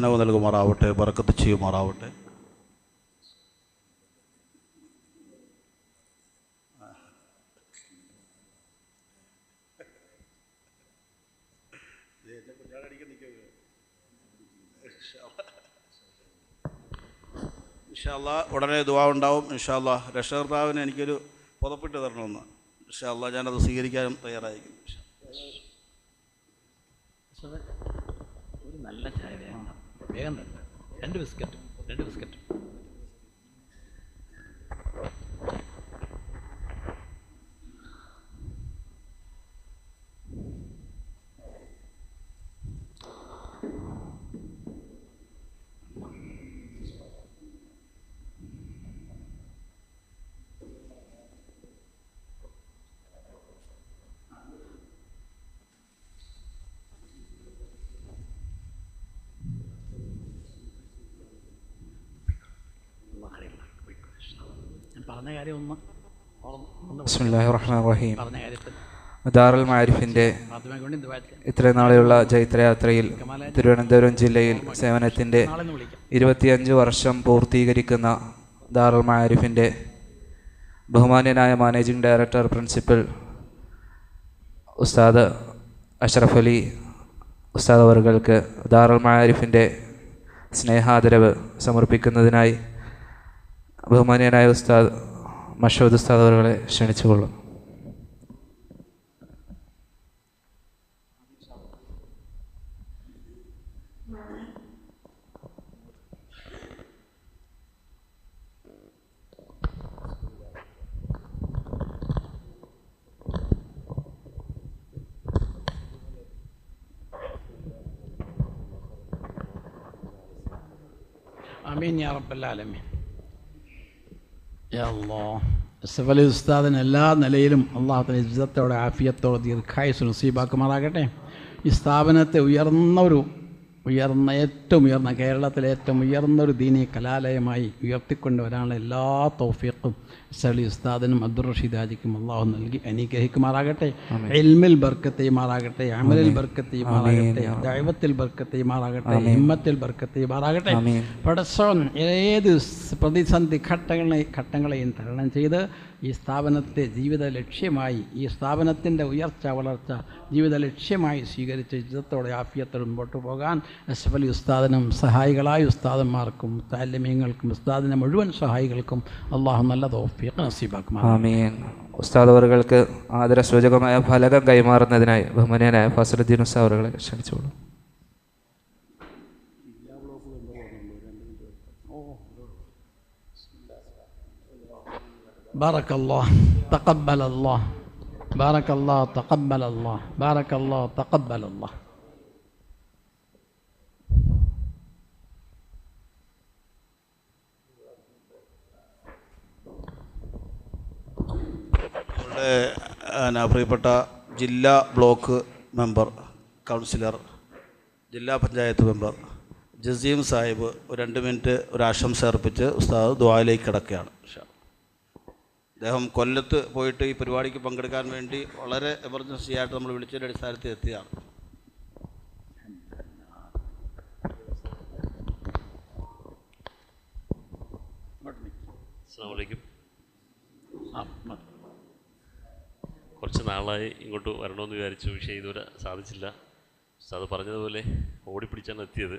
വർധനവ് നൽകുമാറാവട്ടെ ബർക്കത്ത് ചെയ്യുമാറാവട്ടെ. ഇൻഷാല്ല ഉടനെ ദുവാ ഉണ്ടാവും. ഇൻഷാല്ല രക്ഷകർത്താവിന് എനിക്കൊരു പുതപ്പിട്ട് തരണമെന്ന്. ഇൻഷാല്ല ഞാനത് സ്വീകരിക്കാനും തയ്യാറായിരിക്കും. ഒരു നല്ല ചായ താ. വേഗം രണ്ട് ബിസ്ക്കറ്റ് രണ്ട് ബിസ്ക്കറ്റ് ഞാൻ പറഞ്ഞ കാര്യം ഒന്ന് ദാറുൽ മാരിഫിന്റെ ഇത്രയും നാളെയുള്ള ജൈത്രയാത്രയിൽ തിരുവനന്തപുരം ജില്ലയിൽ സേവനത്തിന്റെ ഇരുപത്തിയഞ്ച് വർഷം പൂർത്തീകരിക്കുന്ന ദാറുൽ മാരിഫിന്റെ ബഹുമാന്യനായ മാനേജിംഗ് ഡയറക്ടർ പ്രിൻസിപ്പൽ ഉസ്താദ് അഷ്റഫ് അലി ഉസ്താദ് അവർക്ക് ദാറുൽ മാരിഫിന്റെ സ്നേഹാദരവ് സമർപ്പിക്കുന്നതിനായി ബഹുമാന്യനായ ഉസ്താദ് മഷൂദ് ഉസ്താദ് അവറുകളെ ക്ഷണിച്ചുകൊള്ളും അമീൻ യാ റബ്ബല്ലാലമീൻ യാ അസഫ് അലി ഉസ്താദിന് എല്ലാ നിലയിലും അള്ളാഹുത്തിന് ഇജ്ജത്തോടെ ആഫിയത്തോടെ ദീർഘായുസ് നസീബാക്കുമാറാകട്ടെ. ഈ സ്ഥാപനത്തെ ഉയർന്ന ഒരു ഉയർന്ന ഏറ്റവും ഉയർന്ന കേരളത്തിലെ ഏറ്റവും ഉയർന്ന ഒരു ദീനീ കലാലയമായി ഉയർത്തിക്കൊണ്ട് വരാനുള്ള എല്ലാ തൗഫീഖും സലി ഉസ്താദിനും അബ്ദുൾ റഷീദ് ഹാജിക്കും അള്ളാഹു നൽകി അനുഗ്രഹിക്കുമാറാകട്ടെ. എൽമിൽ ബർക്കത്ത് മാറാകട്ടെ അമലിൽ ബർക്കത്ത് മാറാകട്ടെ ദൈവത്തിൽ ബർക്കത്ത് മാറാകട്ടെ ഹിമ്മത്തിൽ ബർക്കത്ത് മാറാകട്ടെ പടസോൻ ഏത് പ്രതിസന്ധി ഘട്ടങ്ങളെ ഘട്ടങ്ങളെയും തരണം ചെയ്ത് ഈ സ്ഥാപനത്തെ ജീവിത ലക്ഷ്യമായി ഈ സ്ഥാപനത്തിന്റെ ഉയർച്ച വളർച്ച ജീവിത ലക്ഷ്യമായി സ്വീകരിച്ച് ഇജ്ജത്തോടെ ആഫിയത്തോടെ മുമ്പോട്ട് പോകാൻ അസഫ് അലി ഉസ്താദിനും സഹായികളായ ഉസ്താദന്മാർക്കും താല്യമ്യങ്ങൾക്കും ഉസ്താദിനെ മുഴുവൻ സഹായികൾക്കും അള്ളാഹു നല്ല തോഫിയൊക്കെ നസീബാക്കും ഉസ്താദ് ആദരസൂചകമായ ഫലകം കൈമാറുന്നതിനായി ബഹുമാനായ ഫസലുദ്ദീൻ ഉസ്താദ് ക്ഷണിച്ചോളൂ بارك الله تقبل الله بارك الله تقبل الله بارك الله تقبل الله നമ്മുടെ എന്നാ, പ്രിയപ്പെട്ട ജില്ലാ ബ്ലോക്ക് മെമ്പർ കൗൺസിലർ ജില്ലാ പഞ്ചായത്ത് മെമ്പർ ജസീം സാഹിബ് ഒരു രണ്ട് മിനിറ്റ് ഒരു ആശംസ അർപ്പിച്ച് ഉസ്താദ് ദ്വായിലേക്ക് കിടക്കുകയാണ് ഇൻഷാ. അദ്ദേഹം കൊല്ലത്ത് പോയിട്ട് ഈ പരിപാടിക്ക് പങ്കെടുക്കാൻ വേണ്ടി വളരെ എമർജൻസി ആയിട്ട് നമ്മൾ വിളിച്ചതിന്റെ അടിസ്ഥാനത്തിൽ എത്തിയതാണ് കുറച്ച് നാളായി ഇങ്ങോട്ട് വരണമെന്ന് വിചാരിച്ചു പക്ഷേ ഇതുവരെ സാധിച്ചില്ല. അത് പറഞ്ഞതുപോലെ ഓടിപ്പിടിച്ചാണ് എത്തിയത്.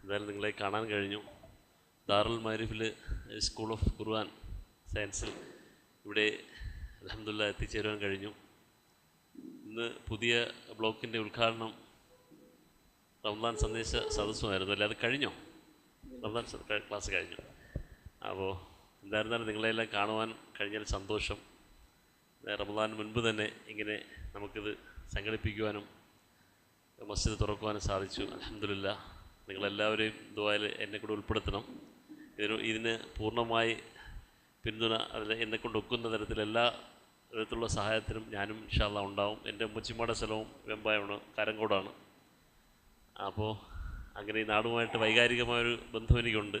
എന്തായാലും നിങ്ങളെ കാണാൻ കഴിഞ്ഞു. ദാറുൽ മാരിഫിൽ സ്കൂൾ ഓഫ് ഖുർആൻ സയൻസിൽ ഇവിടെ അലഹമുല്ല എത്തിച്ചേരുവാൻ കഴിഞ്ഞു. ഇന്ന് പുതിയ ബ്ലോക്കിന്റെ ഉദ്ഘാടനം റംദാൻ സന്ദേശ സദസ്സുമായിരുന്നു. അല്ലേ? അത് കഴിഞ്ഞോ? റംദാൻ ക്ലാസ് കഴിഞ്ഞു. അപ്പോൾ എന്തായിരുന്നാലും നിങ്ങളെല്ലാം കാണുവാൻ കഴിഞ്ഞാൽ സന്തോഷം. റമദാൻ മുൻപ് തന്നെ ഇങ്ങനെ നമുക്കിത് സംഘടിപ്പിക്കുവാനും മസ്ജിദ് തുറക്കുവാനും സാധിച്ചു. അലഹമില്ല നിങ്ങളെല്ലാവരെയും ദുബായിൽ എന്നെ കൂടെ ഉൾപ്പെടുത്തണം. ഇതിന് ഇതിന് പൂർണമായി പിന്തുണ അതിൽ എന്നെ കൊണ്ട് ഒക്കുന്ന തരത്തിൽ എല്ലാ വിധത്തിലുള്ള സഹായത്തിനും ഞാനും ഇൻഷാല്ല ഉണ്ടാവും. എന്റെ മുച്ചിമ്മയുടെ സ്ഥലവും വെമ്പായമാണ് കാരങ്കോടാണ് അപ്പോൾ അങ്ങനെ ഈ നാടുമായിട്ട് വൈകാരികമായൊരു ബന്ധം എനിക്കുണ്ട്.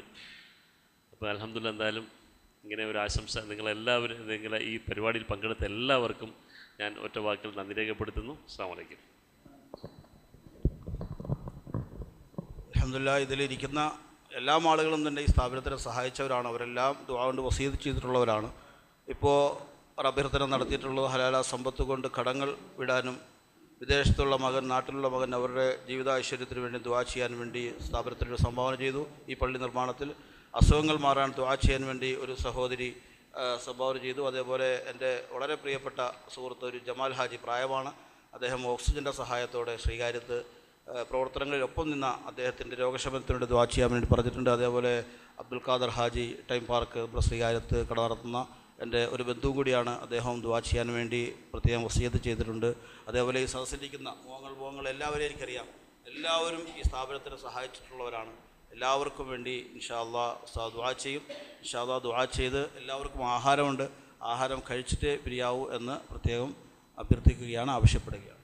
അപ്പോൾ അലഹമ്മദില്ല എന്തായാലും ഇങ്ങനെ ഒരു ആശംസ നിങ്ങളെല്ലാവരും നിങ്ങളെ ഈ പരിപാടിയിൽ പങ്കെടുത്ത എല്ലാവർക്കും ഞാൻ ഒറ്റ വാക്കിൽ നന്ദി രേഖപ്പെടുത്തുന്നു. അസ്സാം വലൈക്കും അലഹമില്ല ഇതിലിരിക്കുന്ന എല്ലാ ആളുകളും തന്നെ ഈ സ്ഥാപനത്തിനെ സഹായിച്ചവരാണ്. അവരെല്ലാം കൊണ്ട് വസീത് ചെയ്തിട്ടുള്ളവരാണ്. ഇപ്പോൾ അഭ്യർത്ഥന നടത്തിയിട്ടുള്ളത് ഹലാല സമ്പത്ത് കൊണ്ട് കടങ്ങൾ വിടാനും വിദേശത്തുള്ള മകൻ നാട്ടിലുള്ള മകൻ അവരുടെ ജീവിതാഐശ്വര്യത്തിന് വേണ്ടി ദുആ ചെയ്യാൻ വേണ്ടി സ്ഥാപനത്തിനൊരു സംഭാവന ചെയ്തു. ഈ പള്ളി നിർമ്മാണത്തിൽ അസുഖങ്ങൾ മാറാൻ ദുആ ചെയ്യാൻ വേണ്ടി ഒരു സഹോദരി സംഭാവന ചെയ്തു. അതേപോലെ എന്റെ വളരെ പ്രിയപ്പെട്ട സുഹൃത്ത് ഒരു ജമാൽ ഹാജി പ്രായമാണ്. അദ്ദേഹം ഓക്സിജന്റെ സഹായത്തോടെ ശ്രീകാര്യത്ത് പ്രവർത്തനങ്ങളിൽ ഒപ്പം നിന്ന അദ്ദേഹത്തിന്റെ രോഗശമനത്തിനുണ്ട് ദ്വാ ചെയ്യാൻ വേണ്ടി പറഞ്ഞിട്ടുണ്ട്. അതേപോലെ അബ്ദുൽ ഖാദർ ഹാജി ടൈം പാർക്ക് ശ്രീകാര്യത്ത് കട നടത്തുന്ന എന്റെ ഒരു ബന്ധു കൂടിയാണ് അദ്ദേഹം ദ്വാ ചെയ്യാൻ വേണ്ടി പ്രത്യേകം വസീയത്ത് ചെയ്തിട്ടുണ്ട്. അതേപോലെ ഈ സദസ്സിലിരിക്കുന്ന മോങ്ങൾ മോങ്ങൾ എല്ലാവരെയും എനിക്കറിയാം. എല്ലാവരും ഈ സ്ഥാപനത്തിനെ സഹായിച്ചിട്ടുള്ളവരാണ്. എല്ലാവർക്കും വേണ്ടി ഇൻഷാല്ലാ ദ്വാ ചെയ്യും. ഇൻഷാല്ലാ ദ്വാ ചെയ്ത് എല്ലാവർക്കും ആഹാരമുണ്ട്. ആഹാരം കഴിച്ചിട്ടേ പിരിയാവൂ എന്ന് പ്രത്യേകം അഭ്യർത്ഥിക്കുകയാണ് ആവശ്യപ്പെടുകയാണ്.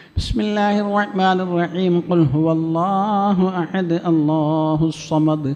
بسم الله الرحمن الرحيم. قل هو الله أحد الله الصمد.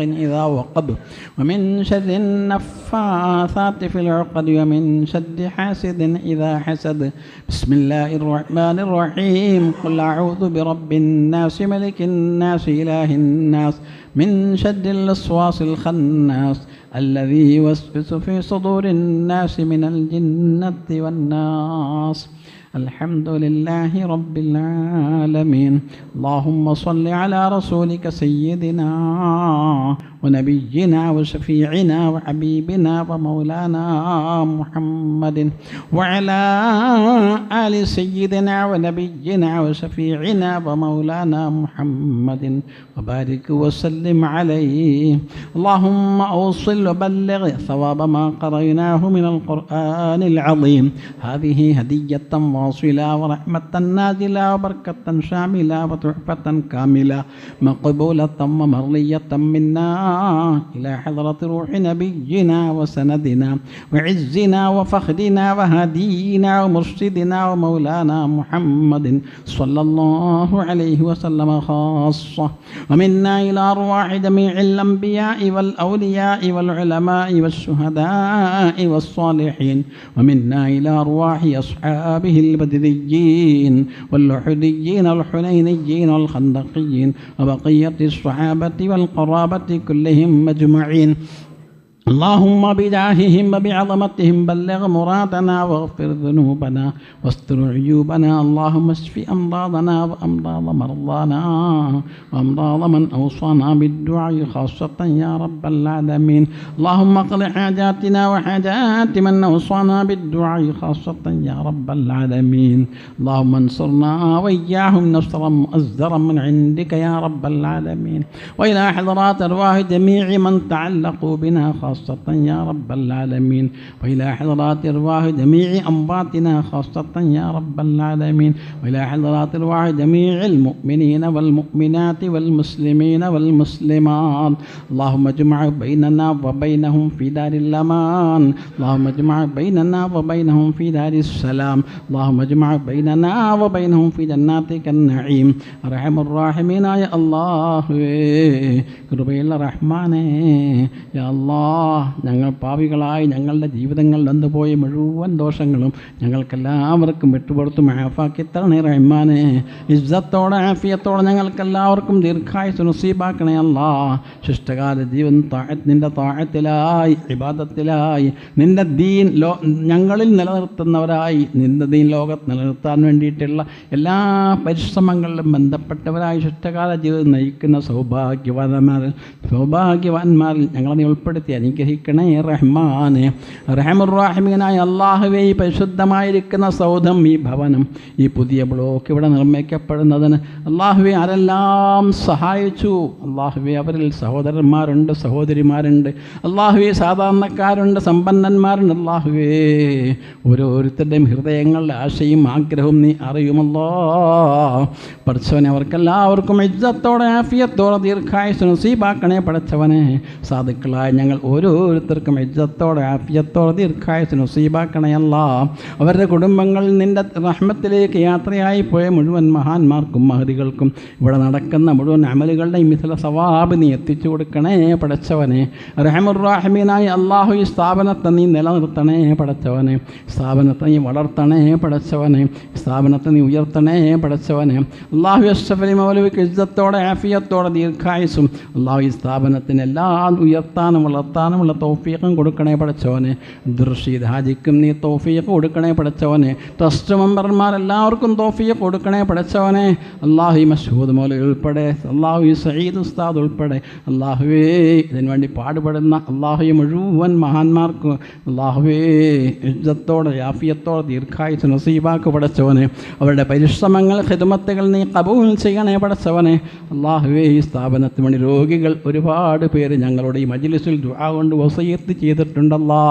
إذا وقب. ومن شر النفاثات في العقد ومن شر حاسد إذا حسد. بسم الله الرحمن الرحيم. قل أعوذ برب الناس ملك الناس إله الناس. من شر الوسواس الخناس الذي يوسوس في صدور الناس من الجنة والناس. الحمد لله رب العالمين. اللهم صل على رسولك سيدنا ونبينا وشفيعنا وحبيبنا ومولانا محمد وعلى آل سيدنا ونبينا وشفيعنا ومولانا محمد. وبارك وسلم عليه. اللهم أوصل وبلغ ثواب ما قرأناه من القرآن العظيم. هذه هدية واصلة ورحمة نازلة وبركة شاملة وتحفة كاملة. مقبولة ومرضية منا إلى حضرة روح نبينا وسندنا وعزنا وفخرنا وهدينا ومرشدنا ومولانا محمد صلى الله عليه وسلم خاصة. ومنا إلى أرواح جميع الأنبياء والأولياء والعلماء والشهداء والصالحين. ومنا إلى أرواح أصحابه البدريين واللحديين والحنينيين والخندقيين وبقية الصحابة والقرابة كلهم أجمعين. اللهم بجاههم وبعظمتهم بلغ مرادنا واغفر ذنوبنا واستر عيوبنا. اللهم اشف أمراضنا وأمراض مرضانا وأمراض من أوصانا بالدعاء خاصة يا رب العالمين. اللهم اقض حاجاتنا وحاجات من أوصانا بالدعاء خاصة يا رب العالمين. اللهم انصرنا وإياهم نصرا مؤزرا من عندك يا رب العالمين. وإلى حضرات أرواح جميع من تعلقوا بنا خاصة خاصة يا رب العالمين. وإلى حضرات أرواح جميع أنباطنا خاصة يا رب العالمين. وإلى حضرات أرواح جميع المؤمنين والمؤمنات والمسلمين والمسلمات. اللهم اجمع بيننا وبينهم في دار الأمان. اللهم اجمع بيننا وبينهم في دار السلام. اللهم اجمع بيننا وبينهم في جناتك النعيم. أرحم الراحمين يا الله. كربي الرحمن يا الله. ഞങ്ങൾ പാവികളായി ഞങ്ങളുടെ ജീവിതങ്ങളിൽ നന്നുപോയ മുഴുവൻ ദോഷങ്ങളും ഞങ്ങൾക്കെല്ലാവർക്കും വിട്ടുപുറത്തും ആഫാക്കി തരണേ റഹ്മാനെ. ഇസ്സത്തോടെ ആഫിയത്തോടെ ഞങ്ങൾക്കെല്ലാവർക്കും ദീർഘായുസ് നസീബാക്കണേ അല്ല. ശിഷ്ടകാല ജീവൻ താഴത്ത് നിന്റെ താഴത്തിലായി വിവാദത്തിലായി നിന്റെ ദീൻ ലോ ഞങ്ങളിൽ നിലനിർത്തുന്നവരായി നിന്റെ ദീൻ ലോകത്ത് നിലനിർത്താൻ വേണ്ടിയിട്ടുള്ള എല്ലാ പരിശ്രമങ്ങളിലും ബന്ധപ്പെട്ടവരായി ശിഷ്ടകാല ജീവിതം നയിക്കുന്ന സൗഭാഗ്യവാന്മാരിൽ സൗഭാഗ്യവാന്മാരിൽ ഞങ്ങളെ ഉൾപ്പെടുത്തി. അനുഗ്രഹിക്കണേ റഹ്മാന് റഹ്മാനെ. റഹമുറാഹിമീനായ അള്ളാഹുവേ ഈ പരിശുദ്ധമായിരിക്കുന്ന സൗധം ഈ ഭവനം ഈ പുതിയ ബ്ലോക്ക് ഇവിടെ നിർമ്മിക്കപ്പെടുന്നതിന് അള്ളാഹുവെ ആരെല്ലാം സഹായിച്ചു? അള്ളാഹുവെ അവരിൽ സഹോദരന്മാരുണ്ട് സഹോദരിമാരുണ്ട്. അള്ളാഹുവെ സാധാരണക്കാരുണ്ട് സമ്പന്നന്മാരുണ്ട്. അള്ളാഹുവേ ഓരോരുത്തരുടെയും ഹൃദയങ്ങളുടെ ആശയും ആഗ്രഹവും നീ അറിയുമല്ലോ. പഠിച്ചവനെ അവർക്കെല്ലാവർക്കും ഇജ്ജത്തോടെ ആഫിയത്തോടെ ദീർഘായുസ് നസീബാക്കണേ പഠിച്ചവനെ സാധുക്കളായ ഞങ്ങൾ ഓരോരുത്തർക്കും ഇജ്ജത്തോടെ ആഫിയത്തോടെ ദീർഘായുസ് നുസീബാക്കണയല്ല അവരുടെ കുടുംബങ്ങൾ നിന്റെ റഹ്മത്തിലേക്ക് യാത്രയായി പോയ മുഴുവൻ മഹാന്മാർക്കും മഹതികൾക്കും ഇവിടെ നടക്കുന്ന മുഴുവൻ അമലുകളുടെയും മിഥല സവാബ് നീ എത്തിച്ചു കൊടുക്കണേ പടച്ചവനെ. റഹമുറാഹിമീനായി അള്ളാഹു ഈ സ്ഥാപനത്തെ നീ നിലനിർത്തണേ പടച്ചവനെ. സ്ഥാപനത്തെ നീ വളർത്തണേ പടച്ചവനെ. സ്ഥാപനത്തെ നീ ഉയർത്തണേ പടച്ചവനെ. അള്ളാഹു അഷ്റഫലി മൗലവിക്ക് ഇജ്ജത്തോടെ ആഫിയത്തോടെ ദീർഘായുസും അള്ളാഹു ഈ സ്ഥാപനത്തിന് എല്ലാ ഉയർത്താനും വളർത്താനുമുള്ള തോഫീഖും കൊടുക്കണേ പഠിച്ചവനെ ദുർഷീദ് ഹാജിക്കും നീ തോഫീഖ് കൊടുക്കണേ പഠിച്ചവനെ ട്രസ്റ്റ് മെമ്പർമാരെല്ലാവർക്കും തോഫീഖ് കൊടുക്കണേ പഠിച്ചവനെ അള്ളാഹു മഷൂദ് മോല ഉൾപ്പെടെ അള്ളാഹു സയ്യിദ് ഉസ്താദ് ഉൾപ്പെടെ അള്ളാഹുവേ ഇതിനു വേണ്ടി പാടുപെടുന്ന അള്ളാഹു മുഴുവൻ മഹാന്മാർക്ക് അള്ളാഹുവേ ഇജ്ജത്തോടെ യാഫിയത്തോടെ ദീർഘായുസ് നസീബാക്ക് പടച്ചവനെ. അവരുടെ പരിശ്രമങ്ങൾ ഹിദമത്തുകൾ നീ കബൂൽ ചെയ്യണേ പടച്ചവനെ. അള്ളാഹുവേ ഈ സ്ഥാപനത്തിന് വേണ്ടി രോഗികൾ ഒരുപാട് പേര് ഞങ്ങളുടെ ഈ മജിലിസിൽ ദുആ കൊണ്ട് വസയത്ത് ചെയ്തിട്ടുണ്ടല്ലോ.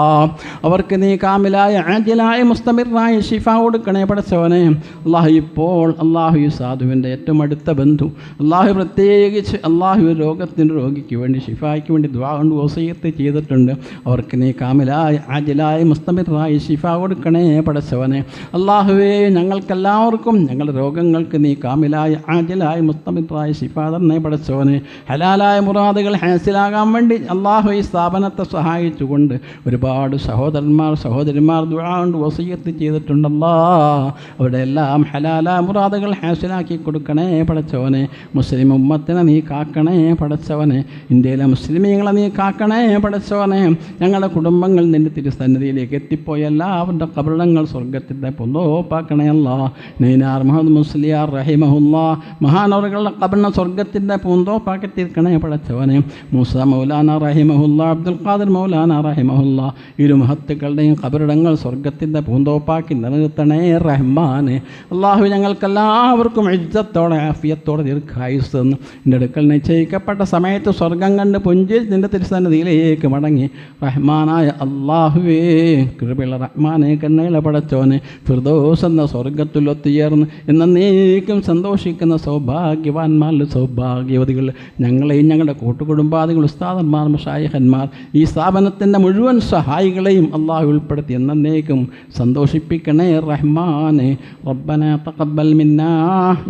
അവർക്ക് നീ കാമിലായ ആജിലായ മുസ്തമിറായ ഷിഫ കൊടുക്കണേ പഠിച്ചവനെ അള്ളാഹു ഇപ്പോൾ അള്ളാഹു സാധുവിന്റെ ഏറ്റവും അടുത്ത ബന്ധു. അള്ളാഹു പ്രത്യേകിച്ച് അള്ളാഹു രോഗത്തിന്റെ രോഗിക്ക് വേണ്ടി ഷിഫായ്ക്ക് വേണ്ടി ദ്വാ കൊണ്ട് വസയത്ത് ചെയ്തിട്ടുണ്ട്. അവർക്ക് നീ കാമിലായ ആജിലായ മുസ്തമിറായ ഷിഫ കൊടുക്കണേ പഠിച്ചവനെ അള്ളാഹുവേ ഞങ്ങൾക്കെല്ലാവർക്കും ഞങ്ങളുടെ രോഗങ്ങൾക്ക് നീ കാമിലായ ആജിലായ മുസ്തമിറായ ഷിഫ തന്നെ പഠിച്ചവനെ ഹലാലായ മുറാദുകൾ ഹാസിലാകാൻ വേണ്ടി അള്ളാഹു ഈ സ്ഥാപനത്തെ സഹായിച്ചുകൊണ്ട് ഒരുപാട് സഹോദരന്മാർ സഹോദരിമാർ ദുആ കൊണ്ട് ചെയ്തിട്ടുണ്ടല്ലോ. അവരുടെ എല്ലാം ഹലാല മുറാദുകൾ ഹാസിലാക്കി കൊടുക്കണേ പടച്ചവനെ. മുസ്ലിം ഉമ്മത്തിനെ നീ കാക്കണേ പടച്ചവനെ. ഇന്ത്യയിലെ മുസ്ലിമീങ്ങളെ നീ കാക്കണേ പടച്ചവനെ. ഞങ്ങളുടെ കുടുംബങ്ങൾ നിന്റെ തിരുസന്നിധിയിലേക്ക് എത്തിപ്പോയ. എല്ലാവരുടെ കബളങ്ങൾ സ്വർഗത്തിന്റെ പൊന്തോപ്പാക്കണേ നെയ്നാർ മുഹമ്മദ് മുസ്ലിയാർ റഹിമഹുല്ല. മഹാനവറുകളുടെ കബളം സ്വർഗത്തിന്റെ പൂന്തോപ്പാക്കി തീർക്കണേ പടച്ചവനെ. മൂസ മൗലാന റഹിമഹുല്ല അബ്ദുൽ ഖാദിർ മൗലാന റഹിമഹുല്ല ഇരു മഹത്തുക്കളുടെയും കബറിടങ്ങൾ സ്വർഗത്തിന്റെ പൂന്തോപ്പാക്കി നിലനിർത്തണേ റഹ്മാന്. അള്ളാഹു ഞങ്ങൾക്ക് എല്ലാവർക്കും ഇജ്ജത്തോടെ ആഫിയത്തോടെ ദീർഘായുസ് തന്നു. എന്റെ അടുക്കൽ നിശ്ചയിക്കപ്പെട്ട സമയത്ത് സ്വർഗം കണ്ട് പുഞ്ചിൽ നിന്റെ തിരുസന്നിധിയിലേക്ക് മടങ്ങി. റഹ്മാനായ അള്ളാഹുവേ കൃപയുള്ള റഹ്മാനെ കണ്ണയില പടച്ചോനെ ഫിർദോസ് എന്ന സ്വർഗത്തിലൊത്തുയർന്ന് എന്നേക്കും സന്തോഷിക്കുന്ന സൗഭാഗ്യവാന്മാരിൽ സൗഭാഗ്യവതികൾ ഞങ്ങളെയും ഞങ്ങളുടെ കൂട്ടുകുടുംബാദികൾ ഉസ്താദന്മാർ മഷായഹന്മാർ ഈ സ്ഥാപനത്തിൻ്റെ മുഴുവൻ സഹായികളെയും അള്ളാഹു ഉൾപ്പെടുത്തി എന്നേക്കും സന്തോഷിപ്പിക്കണേ റഹ്മാനെ റബ്ബന തഖബ്ബൽ മിന്നാ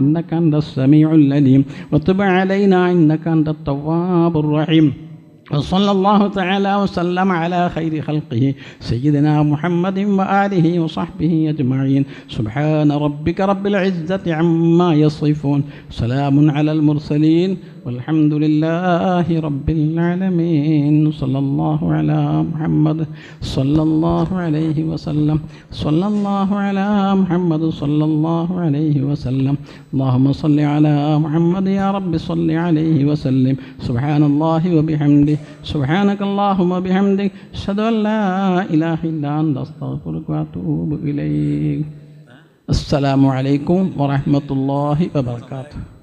ഇന്നക അൻത സമീഉൽ അലീം വതുബ് അലൈനാ ഇന്നക അൻത തവ്വാബുർ റഹീം وصلى الله تعالى وسلم على خير خلقه سيدنا محمد وآله وصحبه أجمعين سبحان ربك رب العزة عما يصفون سلام على المرسلين والحمد لله رب العالمين. صلى الله على محمد صلى الله عليه وسلم. صلى الله على محمد صلى الله عليه وسلم. اللهم صل على محمد يا رب صل عليه وسلم. سبحان الله وبحمده. سبحانك اللهم وبحمدك. أشهد أن لا إله إلا أنت. أستغفرك وأتوب إليك. السلام عليكم ورحمة الله وبركاته.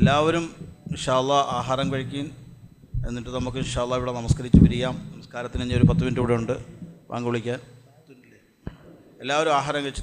എല്ലാവരും ഇൻഷാല്ല ആഹാരം കഴിക്കും എന്നിട്ട് നമുക്ക് ഇൻഷാല്ല ഇവിടെ നമസ്കരിച്ച് പിരിയാം. നമസ്കാരത്തിന് ഇനി ഒരു പത്ത് മിനിറ്റ് ഇവിടെ ഉണ്ട്. പങ്കുവിളിക്കാൻ വിളിക്കാൻ. എല്ലാവരും ആഹാരം കഴിച്ച്